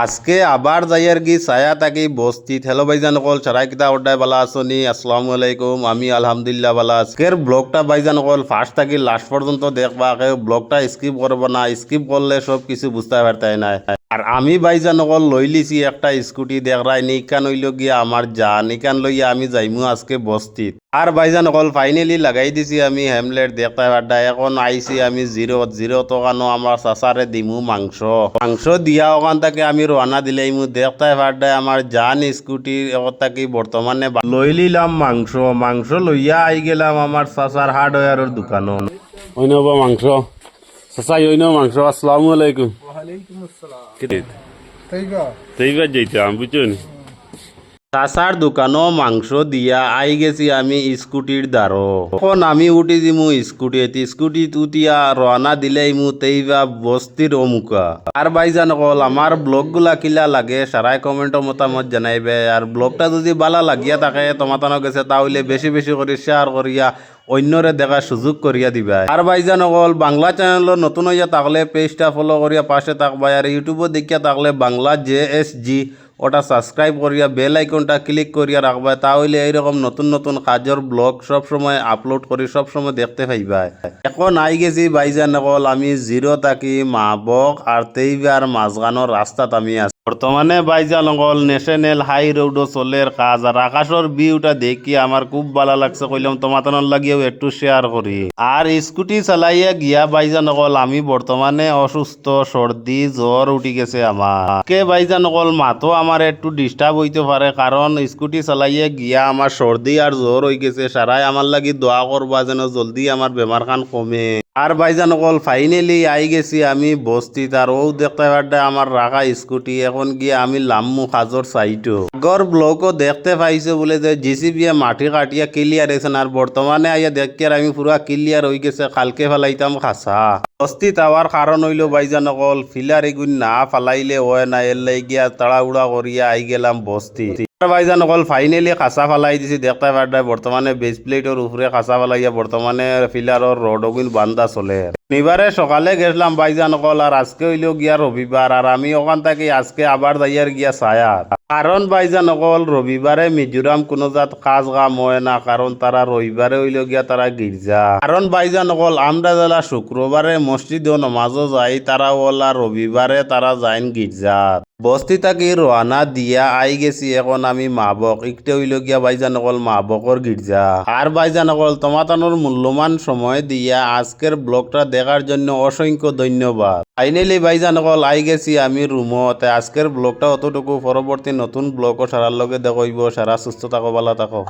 আজকে আবার যাইয়ার কি ছায়া থাকি বস্তি হ্যালো ভাইজান অকল সারাই কিতা অর্ডায় বালা আসনি আসসালামু আলাইকুম, আমি আলহামদুলিল্লাহ বালা আজকের ব্লগটা ভাইজান অকল ফার্স্ট থাকি লাস্ট পর্যন্ত দেখবা ব্লগটা স্কিপ করব না স্কিপ করলে সব কিছু বুঝতে পারতাই না আর আমি ভাইজান অকল লই লিছি একটা স্কুটি দেখরাই নিকান হইল গিয়া আমার যা, নিকান লইয়া আমি যাইমু আজকে বস্তিত। আর ভাইজান অকল ফাইনালি লাগাই দিছি আমি হেমলেট দেখতে পারডা এখন আইছি আমি জিরো জিরো টকানো আমার চাচারে দিমু মাংস। মাংস দিয়া ওখান থেকে আমি রওনা দিলাইমু। দেখতে পারডা আমার জান স্কুটি থাকি বর্তমানে লই লিলাম মাংস। মাংস লইয়া আই গেলাম আমার চাচার হার্ডওয়্যারের দোকানও ওইনব মাংস। চাচাই ওইন মাংস। আসসালামু আলাইকুম। সেইবার যাইতাম বুঝছেন চাচার দোকানও মাংস দিয়া, আই গেছি আমি স্কুটির দ্বারো এখন আমি উঠি দিমু স্কুটিতে স্কুটি উঠিয়া রওনা দিলেই মু তেইবা বস্তির অমুকা। আর ভাইজান কল আমার ব্লগগুলা কিলা লাগে? সারাই কমেন্ট মতামত জানাইবে। আর ব্লগটা যদি বালা লাগিয়া থাকে, তোমাতানো গেছে, তাহলে বেশি বেশি করে শেয়ার করিয়া অন্যরে দেখার সুযোগ করিয়া দিবা। আর ভাইজান অকল বাংলা চ্যানেলও নতুন হইয়া থাকলে পেজটা ফলো করিয়া পাশে থাকবা। আর ইউটিউবও দেখিয়া থাকলে বাংলা জে এস জি ওটা সাবস্ক্রাইব করিয়া বেল আইকনটা ক্লিক করিয়া রাখবা, তাহলে এইরকম নতুন নতুন কাজের ব্লগ সব সময় আপলোড করি সব সময় দেখতে পাইবা। এখন আই গেছি বাইজান আমি জিরো থাকি, মাবক আর তেইবার মাঝগানোর রাস্তাত আমি আছি। বর্তমানে বাইজান নকল ন্যাশনাল হাই রোডও চলের কাজ, আর আকাশের ভিউটা দেখি আমার খুব ভালো লাগছে। কইলাম তোমাতানোর লাগিয়েও একটু শেয়ার করি। আর স্কুটি চালাইয়া গিয়া বাইজান নকল আমি বর্তমানে অসুস্থ, সর্দি, জ্বর উঠি গেছে আমার। কে বাইজান নকল মাথো আমার একটু ডিস্টার্ব হইতে পারে, কারণ স্কুটি চালাইয়া গিয়া আমার সর্দি আর জ্বর হয়ে গেছে। সারাই আমার লাগি দোয়া করবা যেন জলদি আমার বেমার খান কমে। আর ভাইজান অকল ফাইনালি আই গেছি আমি বস্তিত আর ও দেখতে পারডে আমার রাখা স্কুটি এখন গিয়ে আমি লাম্মু খাজর সাইটো আগর ব্লকও দেখতে পাইছে বলে যে জিসিবি মাটি কাটিয়া ক্লিয়ার হয়েছেন আর বর্তমানে আইয়া দেখতে আমি পুরা ক্লিয়ার হয়ে গেছে, কালকে ফেলাইতাম খাসা বস্তিত আওয়ার কারণ হইল ভাইজান অকল ফিলার এগুন না ফালাইলে হয় না এর লাই গিয়া তাড়াহুড়া করিয়া আই গেলাম বস্তি ভাইজান অকল ফাইনালি খাসা ফালাই দিছি। দেখতে পারডায় বর্তমানে বেস প্লেটের উপরে খাসা ফালাইয়া বর্তমানে ফিলারর রড ওগুন বান্ধা চলে। নিবারে সকালে গেছিলাম বাইজান অকল আর আজকে হইল গিয়া রবিবার আর আমি ওখান থেকে আজকে আবার যাইয়ার গিয়া ছায়াত কারণ বাইজান অকল রবিবারে মিজোরাম কোনো জাত কাজ কাম হয় না কারণ তারা রবিবারে হইল গিয়া তারা গির্জা কারণ বাইজান অকল আমরা যারা শুক্রবারে মসজিদও নমাজও যাই তারা ওলা রবিবারে তারা যাইন গির্জাত বস্তি থাকি রানা দিয়া আই গেছি এখন আমি মাবক ইকটে হইল বাইজান অকল মাবকর গির্জা আর বাইজান অকল তোমাতানোর মূল্যমান সময় দিয়া আজকের ব্লগটা দেখার জন্য অসংখ্য ধন্যবাদ। ফাইনালি বাইজান অকল আই গেছি আমি রুমতে আজকের ব্লগটা অতটুকু। পরবর্তী নতুন ব্লগও সারার লগে দেখইব সারা সুস্থ থাকো ভালো থাকো